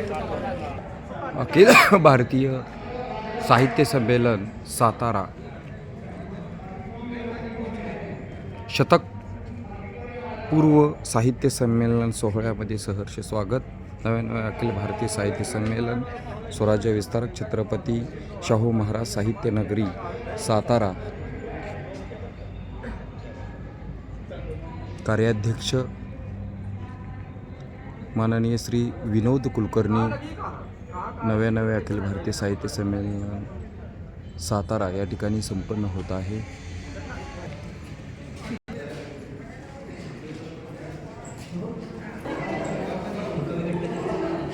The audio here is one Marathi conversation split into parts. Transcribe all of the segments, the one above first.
अखिल भारतीय साहित्य संमेलन सातारा. शतक पूर्व साहित्य संमेलन सोहळ्यामध्ये सहर्ष स्वागत. नव्या नव्या अखिल भारतीय साहित्य संमेलन स्वराज्य विस्तारक छत्रपती शाहू महाराज साहित्य नगरी सातारा. कार्याध्यक्ष माननीय श्री विनोद कुलकर्णी नव्या नव्या अखिल भारतीय साहित्य संमेलन सातारा या ठिकाणी संपन्न होत आहे.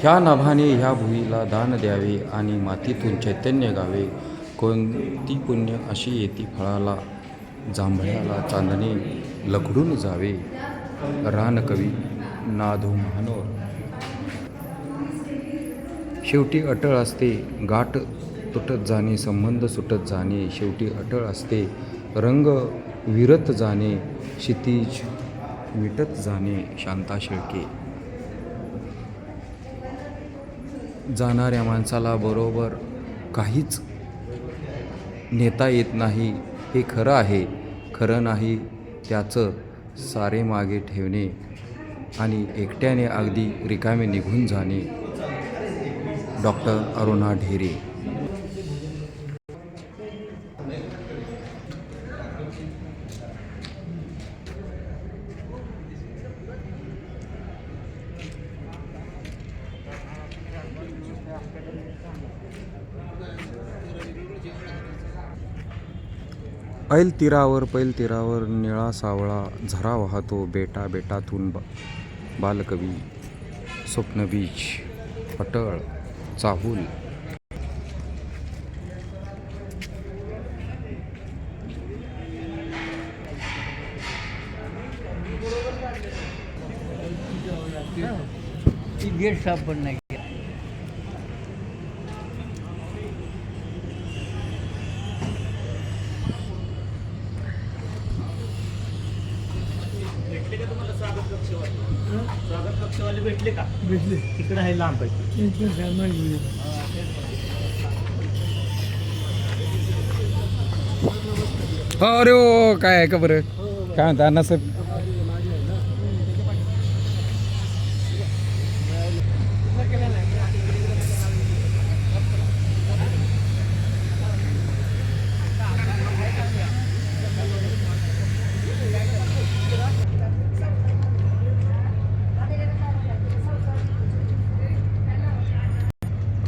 ह्या नभाने ह्या भुईला दान द्यावे आणि मातीतून चैतन्य गावे. कोणती पुण्य अशी येती फळाला जांभळ्याला चांदणे लखडून जावे. रानकवी नाधू महानोर शेवटी अटळ असते गाठ तुटत जाणे संबंध सुटत जाणे शेवटी अटळ असते रंग विरत जाणे क्षितिज मिटत जाणे शांता शेळके। जाणाऱ्या माणसाला बरोबर काहीच नेता येत नाही हे खरं आहे खरं नाही त्याचं सारे मागे ठेवणे आणि एकट्याने अगदी रिकामे निघून जाणे. डॉक्टर अरुणा ढेरे. ऐल तीरावर पैल तीरावर निळा सावळा झरा वाहतो बेटा बेटातून बा बालकवी स्वप्नबीज अटळ चाहूल. ती गेट साफ पण नाही केला. भेटले का तुम्हाला स्वागत कक्षवाले स्वागत कक्षवाले भेटले का भेटले तिकडे आहे. लांब पैकी अरे ओ काय आहे का बरं? काय म्हणता अण्णा सर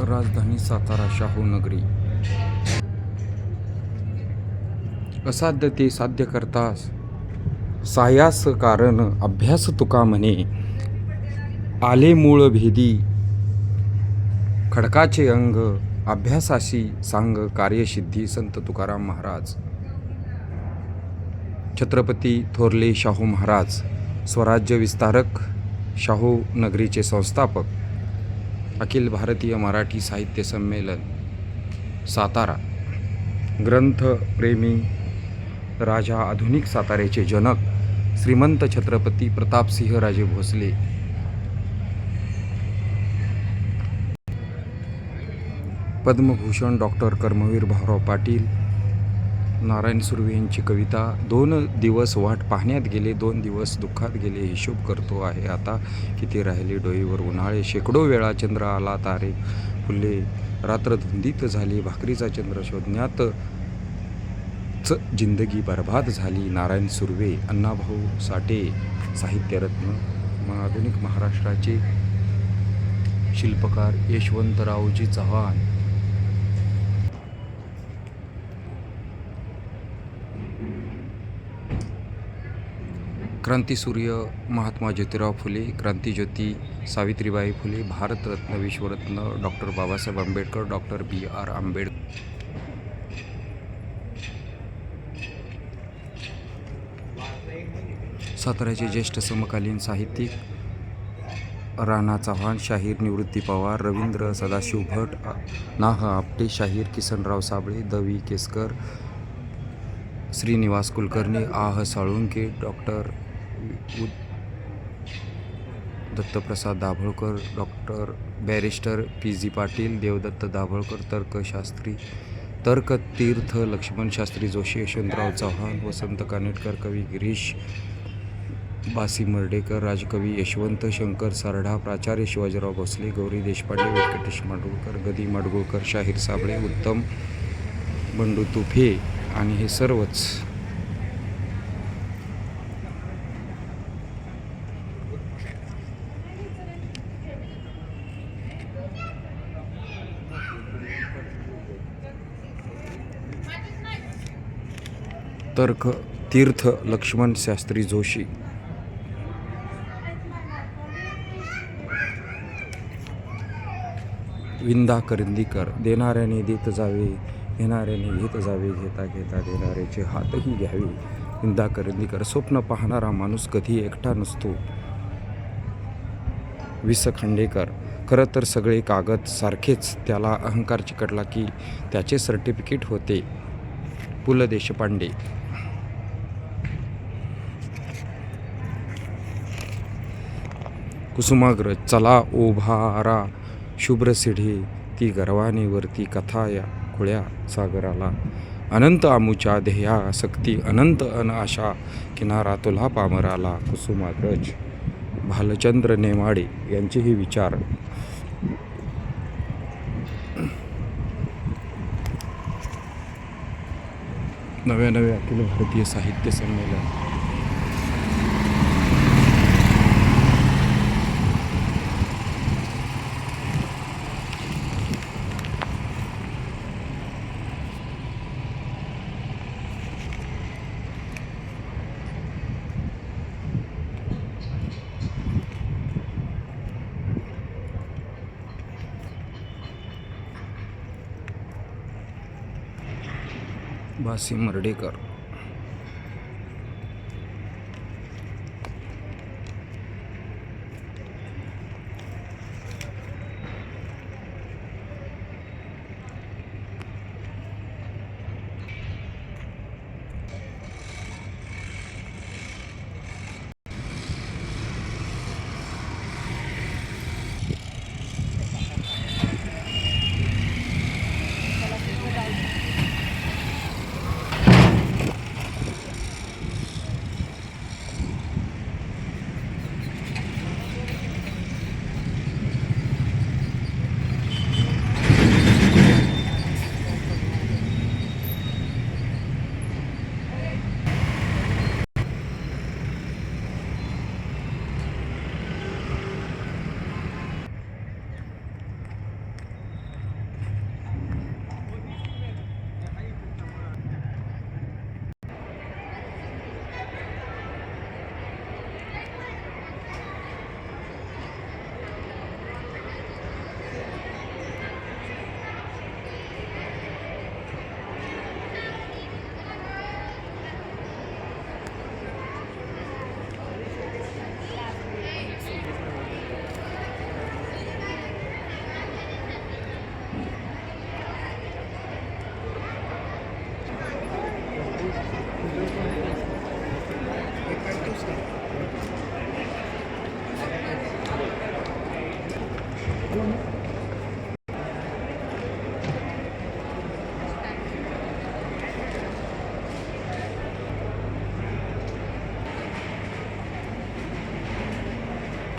राजधानी सातारा शाहू नगरी. असाध्य ते साध्य करतास सायास कारण अभ्यास तुका म्हणे. आले मूळ भेदी खडकाचे अंग अभ्यासाशी सांग कार्यसिद्धी संत तुकाराम महाराज. छत्रपती थोरले शाहू महाराज स्वराज्य विस्तारक शाहू नगरीचे संस्थापक. अखिल भारतीय मराठी साहित्य संमेलन सातारा. ग्रंथप्रेमी राजा आधुनिक साताऱ्याचे जनक श्रीमंत छत्रपती प्रतापसिंह राजे भोसले. पद्मभूषण डॉक्टर कर्मवीर भाऊराव पाटील नारायण सुर्वे यांची कविता दोन दिवस वाट पाहण्यात गेले दोन दिवस दुःखात गेले हिशोब करतो आहे आता किती राहिले डोईवर उन्हाळे शेकडो वेळा चंद्र आला तारे फुलले रात्र धुंदीत झाली भाकरीचा चंद्र शोधण्यात च जिंदगी बर्बाद झाली नारायण सुर्वे अण्णाभाऊ साठे साहित्यरत्न आधुनिक महाराष्ट्राचे शिल्पकार यशवंतरावजी चव्हाण क्रांतीसूर्य महात्मा ज्योतिराव फुले क्रांतीज्योती Savitribai Phule Bharatratna Vishwaratna doctor Babasaheb Ambedkar doctor B R Ambedkar साताऱ्याचे ज्येष्ठ समकालीन साहित्यिक राणा चव्हाण शाहीर निवृत्ती पवार रवींद्र सदाशिव भट नाह आपटे शाहीर किसनराव साबळे द केसकर श्रीनिवास कुलकर्णी आह साळुंके डॉक्टर उ- Dattaprasad Dabholkar doctor barrister P G Patil Devdatta Dabholkar तर्कशास्त्री Tarkatirtha Laxmanshastri Joshi Yashwantrao Chavan Vasant Kanetkar कवी गिरीश बासी मर्डेकर राजकवी यशवंत शंकर सारडा प्राचार्य शिवाजीराव भोसले गौरी देशपांडे व्यंकटेश माडगुळकर गदी माडगुळकर शाहीर साबळे उत्तम बंडू तुफे आणि हे सर्वच तर्क तीर्थ लक्ष्मण शास्त्री जोशी. विंदा करंदीकर देणाऱ्याने देत जावे घेणाऱ्याने घेत जावे घेता घेता देणाऱ्याचे हातही घ्यावे. विंदा करंदीकर स्वप्न पाहणारा माणूस कधी एकटा नसतो. विस खांडेकर खरं तर सगळे कागद सारखेच त्याला अहंकार चिकटला की त्याचे सर्टिफिकेट होते. पु ल देशपांडे कुसुमाग्रज चला ओभारा शुभ्रसिढे ती गर्वानेवरती कथा या खुळ्या सागराला. अनंत आमुच्या ध्येया सक्ती अनंत अन आशा किनारा तुला पामराला कुसुमाग्रज. भालचंद्र नेमाडे यांचेही विचार. नव्या नव्या अखिल भारतीय साहित्य संमेलन. बासी मर्डेकर.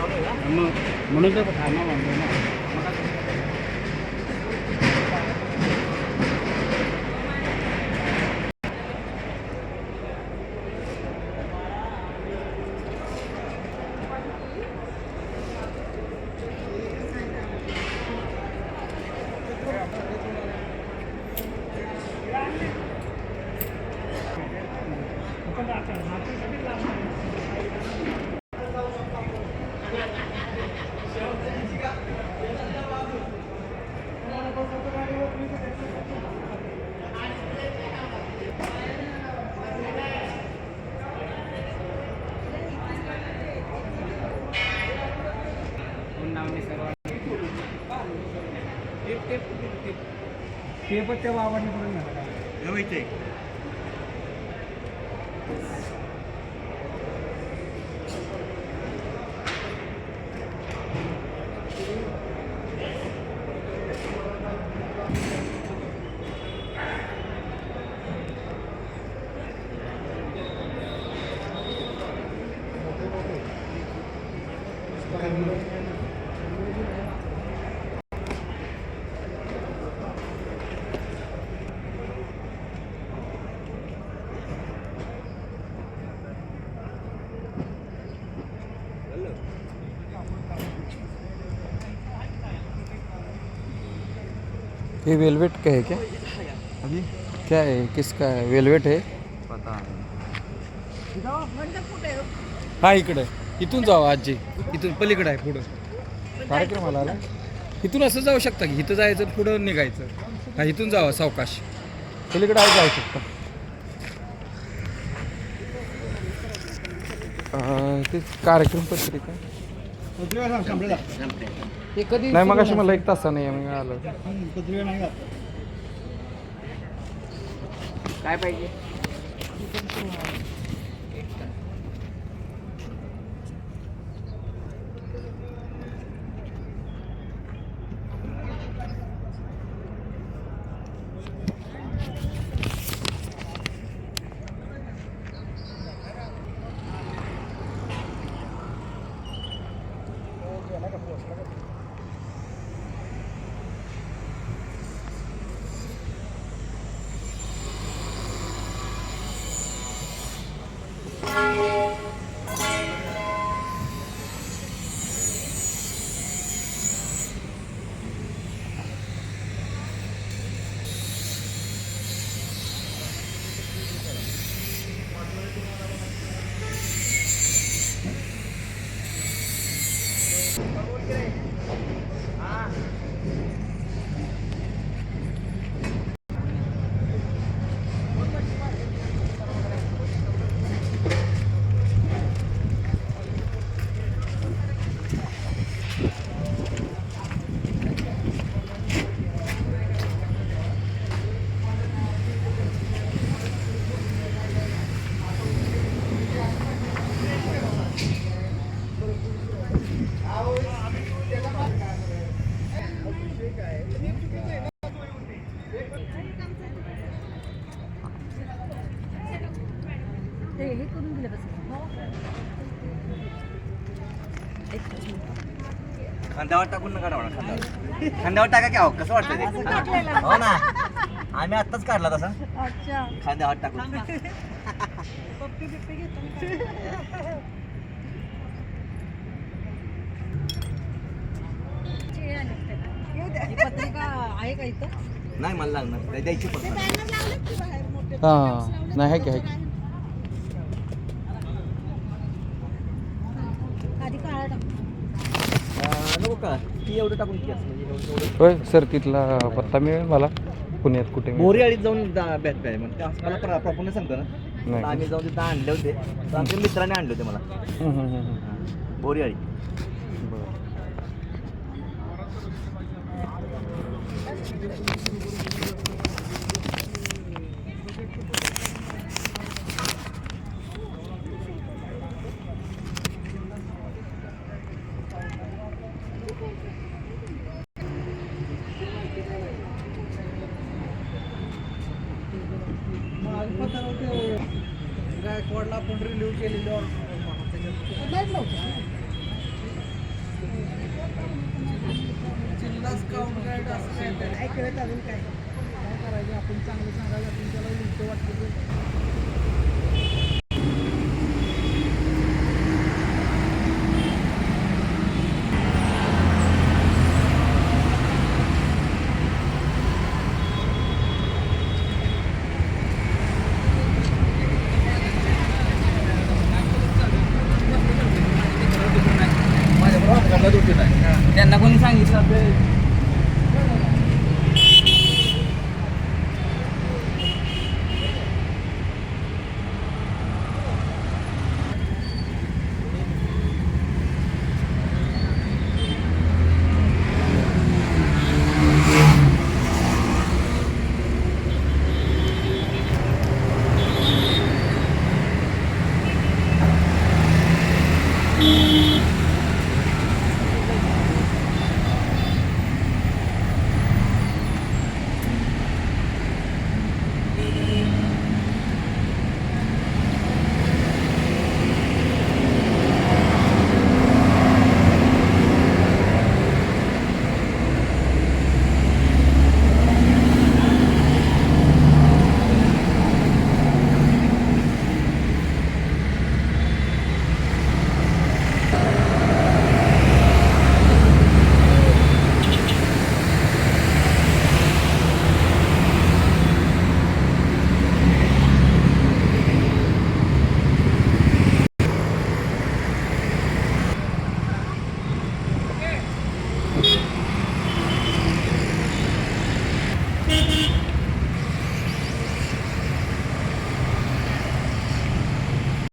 म्हणून तर थांबा म्हणतो ना ते पण त्या ये वेलवेट का है क्या? अभी क्या है किसका है वेलवेट है पता नहीं. हा इकडे. इथून जावा आजी. इथून पलीकडे आहे पुढं. कार्यक्रमाला आला इथून असं जाऊ शकता की इथं जायचं पुढं निघायचं. हा इथून जावा सावकाश. पलीकडे आहे जाऊ शकता. ते कार्यक्रम पत्रिका. ते कधी नाही मग अशी मला एक तासा नाही मग आलं काय पाहिजे ते हे करून दिलं कसं खांद्यावर टाकून नका म्हणा खांद्यावर. खांद्यावर टाका की अहो कसं वाटतं ते? हो ना. आम्ही आत्ताच काढला तसा. अच्छा. खांद्यावर टाकून. पप्पी बिप्पी घेतो ही नाही मला लागणार. नाही द्यायची पण हां. नाही आहे की आहे की. आधी काळा टाक अं, नको का ती एवढं टाकून असं म्हणजे एवढं- एवढं होय सर तिथला पत्ता मिळेल मला पुण्यात कुठे मिळेल? मोरी आळीत जाऊन बॅट मला प्रॉपरने सांगतो ना नाही. आम्ही जाऊन तिथं आणले होते तर आमच्या मित्राने आणले होते मला हम्म, हम्म, हम्म, हम्म. बोरी आळी बरं. काय काय ऐकलं अजून काय? काय करायचं? आपण चांगलं सांगायचं आपण त्याला उलट वाटतं